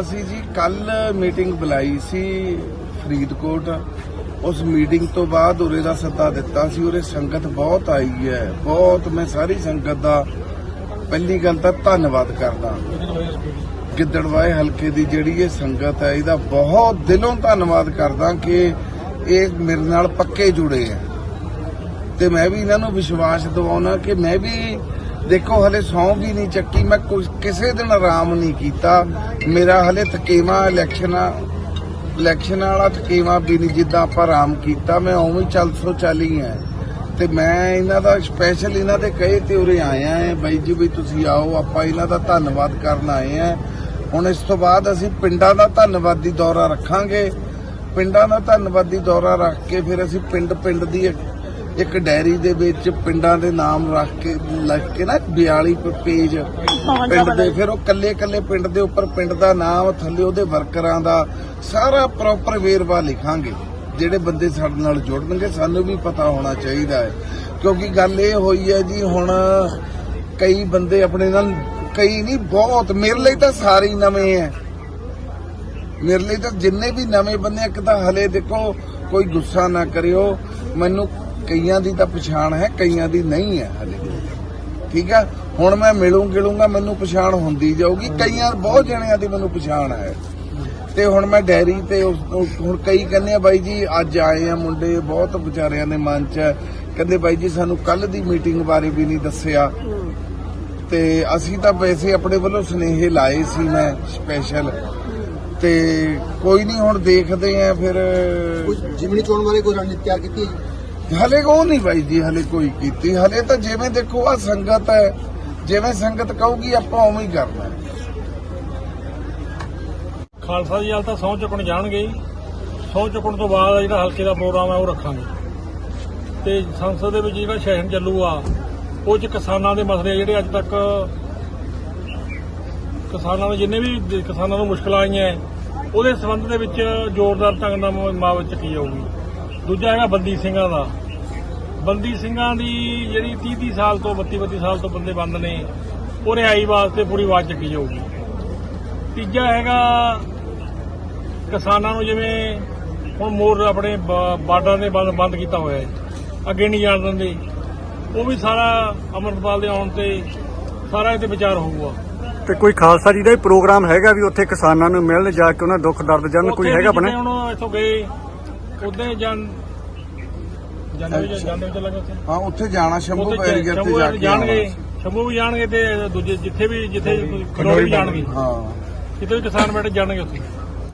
ਅਸੀਂ ਜੀ ਕੱਲ ਮੀਟਿੰਗ ਬੁਲਾਈ ਸੀ ਫਰੀਦਕੋਟ। ਉਸ ਮੀਟਿੰਗ ਤੋਂ ਬਾਅਦ ਉਰੇ ਦਾ ਸੱਦਾ ਦਿੱਤਾ ਸੀ, ਉਰੇ ਸੰਗਤ ਬਹੁਤ ਆਈ ਹੈ, ਬਹੁਤ, ਮੈਂ ਸਾਰੀ ਸੰਗਤ ਦਾ ਪਹਿਲੀ ਗੱਲ ਤਾਂ ਧੰਨਵਾਦ ਕਰਦਾ। ਗਿੱਦੜਵਾਏ ਹਲਕੇ ਦੀ ਜਿਹੜੀ ਇਹ ਸੰਗਤ ਹੈ, ਇਹਦਾ ਬਹੁਤ ਦਿਲੋਂ ਧੰਨਵਾਦ ਕਰਦਾ ਕਿ ਇਹ ਮੇਰੇ ਨਾਲ ਪੱਕੇ ਜੁੜੇ ਹੈ। ਤੇ ਮੈਂ ਵੀ ਇਹਨਾਂ ਨੂੰ ਵਿਸ਼ਵਾਸ ਦਿਵਾਉਣਾ ਕਿ ਮੈਂ ਵੀ ਦੇਖੋ, ਹਲੇ ਸੌਂ ਵੀ ਨਹੀਂ ਚੱਕੀ, ਮੈਂ ਕੁਛ- ਕਿਸੇ ਦਿਨ ਆਰਾਮ ਨਹੀਂ ਕੀਤਾ। ਮੇਰਾ ਹਲੇ ਥਕੇਵਾ ਇਲੈਕਸ਼ਨਾਂ, ਇਲੈਕਸ਼ਨ ਵਾਲਾ ਥਕੇਵਾ ਵੀ ਨਹੀਂ, ਜਿੱਦਾਂ ਆਪਾਂ ਆਰਾਮ ਕੀਤਾ। ਮੈਂ ਉਵੇਂ ਚੱਲ ਸੋ ਚੱਲੀ ਹੈ ਤੇ ਮੈਂ ਇਹਨਾਂ ਦਾ ਸਪੈਸ਼ਲ ਇਹਨਾਂ ਦੇ ਕਹੇ ਤੇ ਉਰੇ ਆਇਆ ਹੈ ਬਾਈ ਜੀ, ਵੀ ਤੁਸੀਂ ਆਓ, ਆਪਾਂ ਇਹਨਾਂ ਦਾ ਧੰਨਵਾਦ ਕਰਨ ਆਏ ਆ ਹੁਣ ਇਸ ਤੋਂ ਬਾਅਦ ਅਸੀਂ ਪਿੰਡਾਂ ਦਾ ਧੰਨਵਾਦੀ ਦੌਰਾ ਰੱਖਾਂਗੇ। ਪਿੰਡਾਂ ਦਾ ਧੰਨਵਾਦੀ ਦੌਰਾ ਰੱਖ ਕੇ ਫਿਰ ਅਸੀਂ ਪਿੰਡ ਪਿੰਡ ਦੀ ਇੱਕ- ਡਾਇਰੀ ਦੇ ਵਿੱਚ ਪਿੰਡਾਂ ਦੇ ਨਾਮ ਰੱਖ ਕੇ ਲਿਖ ਕੇ ਨਾ 42 ਪ- ਪੇਜ ਪਿੰਡ ਦੇ ਫਿਰ ਉਹ ਕੱਲੇ ਕੱਲੇ ਪਿੰਡ ਦੇ ਉੱਪਰ ਪਿੰਡ ਦਾ ਨਾਮ ਥੱਲੇ ਉਹਦੇ ਵਰਕਰਾਂ ਦਾ ਸਾਰਾ ਪ੍ਰੋਪਰ ਵੇਰਵਾ ਲਿਖਾਂਗੇ ਜਿਹੜੇ ਬੰਦੇ ਸਾਡੇ ਨਾਲ ਜੁੜਨਗੇ ਸਾਨੂੰ ਵੀ ਪਤਾ ਹੋਣਾ ਚਾਹੀਦਾ ਹੈ। ਕਿਉਂਕਿ ਗੱਲ ਇਹ ਹੋਈ ਹੈ ਜੀ ਹੁਣ ਕਈ ਬੰਦੇ ਆਪਣੇ ਨਾਲ ਕਈ ਨਹੀਂ ਬਹੁਤ ਮੇਰੇ ਲਈ ਤਾਂ ਸਾਰੇ ਨਵੇਂ ਹੈ। ਮੇਰੇ ਲਈ ਤਾਂ ਜਿੰਨੇ ਵੀ ਨਵੇਂ ਬੰਦੇ ਇੱਕ ਤਾਂ ਹਲੇ ਦੇਖੋ ਕੋਈ ਗੁੱਸਾ ਨਾ ਕਰਿਓ ਮੈਨੂੰ ਕਈਆਂ ਦੀ ਤਾਂ ਪਛਾਣ ਹੈ, ਕਈਆਂ ਦੀ ਨਹੀਂ ਹੈ ਹਲੇ। ਠੀਕ ਆ? ਹੁਣ ਮੈਂ ਮਿਲੂੰ ਗਿਲੂੰਗਾ, ਮੈਨੂੰ ਪਛਾਣ ਹੁੰਦੀ ਜਾਊਗੀ। ਕਈਆਂ, ਬਹੁਤ ਜਣਿਆਂ ਦੀ ਮੈਨੂੰ ਪਛਾਣ ਹੈ। ਤੇ ਹੁਣ ਮੈਂ ਡੈਰੀ ਤੇ ਹੁਣ ਕਈ ਕਹਿੰਦੇ ਆ, ਬਾਈ ਜੀ, ਅੱਜ ਆਏ ਆ ਮੁੰਡੇ, ਬਹੁਤ ਵਿਚਾਰਿਆਂ ਦੇ ਮਨ 'ਚ ਕਹਿੰਦੇ, ਬਾਈ ਜੀ, ਸਾਨੂੰ ਕੱਲ ਦੀ ਮੀਟਿੰਗ ਬਾਰੇ ਵੀ ਨਹੀਂ ਦੱਸਿਆ। ਤੇ ਅਸੀਂ ਤਾਂ ਵੈਸੇ ਆਪਣੇ ਵੱਲੋਂ ਸੁਨੇਹੇ ਲਾਏ ਸੀ ਮੈਂ ਸਪੈਸ਼ਲ ਤੇ ਕੋਈ ਨਹੀਂ, ਹੁਣ ਦੇਖਦੇ ਆ ਫਿਰ। ਜਿਮਨੀ ਚੋਣ ਬਾਰੇ ਕੋਈ ਰਣਨੀਤੀ ਤਿਆਰ ਕੀਤੀ ਹੈ ਹਲੇ ਉਹ ਨਹੀਂ ਬਾਈ ਜੀ ਹਲੇ ਕੋਈ ਕੀਤੀ। ਹਲੇ ਤਾਂ ਜਿਵੇਂ ਦੇਖੋ ਆ ਸੰਗਤ ਹੈ, ਜਿਵੇਂ ਸੰਗਤ ਕਹੂਗੀ ਆਪਾਂ ਉਵੇਂ ਹੀ ਕਰਨਾ ਖਾਲਸਾ ਜੀ, ਹਾਲ ਤਾਂ ਸਹੁੰ ਚੁੱਕਣ ਜਾਣਗੇ ਸਹੁੰ ਚੁੱਕਣ ਤੋਂ ਬਾਅਦ ਜਿਹੜਾ ਹਲਕੇ ਦਾ ਪ੍ਰੋਗਰਾਮ ਹੈ ਉਹ ਰੱਖਾਂਗੇ। ਤੇ ਸੰਸਦ ਦੇ ਵਿੱਚ ਜਿਹੜਾ ਸੈਸ਼ਨ ਚੱਲੂਗਾ ਉਹ ਚ ਕਿਸਾਨਾਂ ਦੇ ਮਸਲੇ ਜਿਹੜੇ ਅੱਜ ਤੱਕ ਕਿਸਾਨਾਂ ਨੂੰ ਜਿੰਨੇ ਵੀ ਕਿਸਾਨਾਂ ਨੂੰ ਮੁਸ਼ਕਲਾਂ ਆਈਆਂ, ਉਹਦੇ ਸਬੰਧ ਦੇ ਵਿੱਚ ਜ਼ੋਰਦਾਰ ਢੰਗ ਨਾਲ ਮ- ਮਾਵਤ ਚੱਕੀ ਜਾਊਗੀ। ਦੂਜਾ ਹੈਗਾ ਬੰਦੀ ਸਿੰਘਾਂ ਦਾ। ਬੰਦੀ ਸਿੰਘਾਂ ਦੀ ਜਿਹੜੀ 30 30 ਸਾਲ ਤੋਂ 32 32 ਸਾਲ ਤੋਂ ਬੰਦੇ ਬੰਦ ਨੇ ਉਹ ਰਿਹਾਈ ਵਾਸਤੇ ਪੂਰੀ ਆਵਾਜ਼ ਚੱਕੀ ਜਾਊਗੀ। ਤੀਜਾ ਹੈਗਾ ਕਿਸਾਨਾਂ ਨੂੰ ਜਿਵੇਂ ਹੁਣ ਮੋਰ ਆਪਣੇ ਬਾਰਡਰਾਂ ਦੇ ਬੰਦ ਬੰਦ ਕੀਤਾ ਹੋਇਆ ਹੈ। ਅੱਗੇ ਨਹੀਂ ਜਾਣ ਦਿੰਦੇ। ਉਹ ਵੀ ਸਾਰਾ ਅਮਰਪਾਲ ਦੇ ਆਉਣ ਤੇ ਸਾਰਾ ਇਹ ਤੇ ਵਿਚਾਰ ਹੋਊਗਾ। ਤੇ ਕੋਈ ਖਾਲਸਾ ਜੀ ਦਾ ਪ੍ਰੋਗਰਾਮ ਹੈਗਾ ਵੀ ਉੱਥੇ ਕਿਸਾਨਾਂ ਨੂੰ ਮਿਲਣ ਜਾ ਕੇ ਉਹਨਾਂ ਦੁੱਖ ਦਰਦ ਜਾਣਨ ਕੋਈ ਹੈਗਾ ਬਣੇ ਹੁਣ ਇੱਥੋਂ ਗਏ ਉਦੋਂ ਜਾਣ ਜਾਂਦੇ ਵੀ ਜਾਂਦੇ ਵੀ ਚੱਲਾਂਗੇ ਉੱਥੇ। ਹਾਂ ਉੱਥੇ ਜਾਣਾ ਸ਼ੰਭੂ ਉੱਥੇ ਬੈਰੀਅਰ ਤੇ ਸ਼ੰਭੂ ਜਾ ਕੇ ਜਾਣਗੇ। ਆਉਣਾ। ਸ਼ੰਭੂ ਵੀ ਜਾਣਗੇ ਤੇ ਦੂਜੇ ਜਿੱਥੇ ਵੀ ਜਿੱਥੇ ਖਨੌਰੀ ਵੀ ਜਾਣਗੇ ਹਾਂ। ਜਿੱਥੇ ਵੀ ਕਿਸਾਨ ਬੈਠੇ ਜਾਣਗੇ ਉੱਥੇ।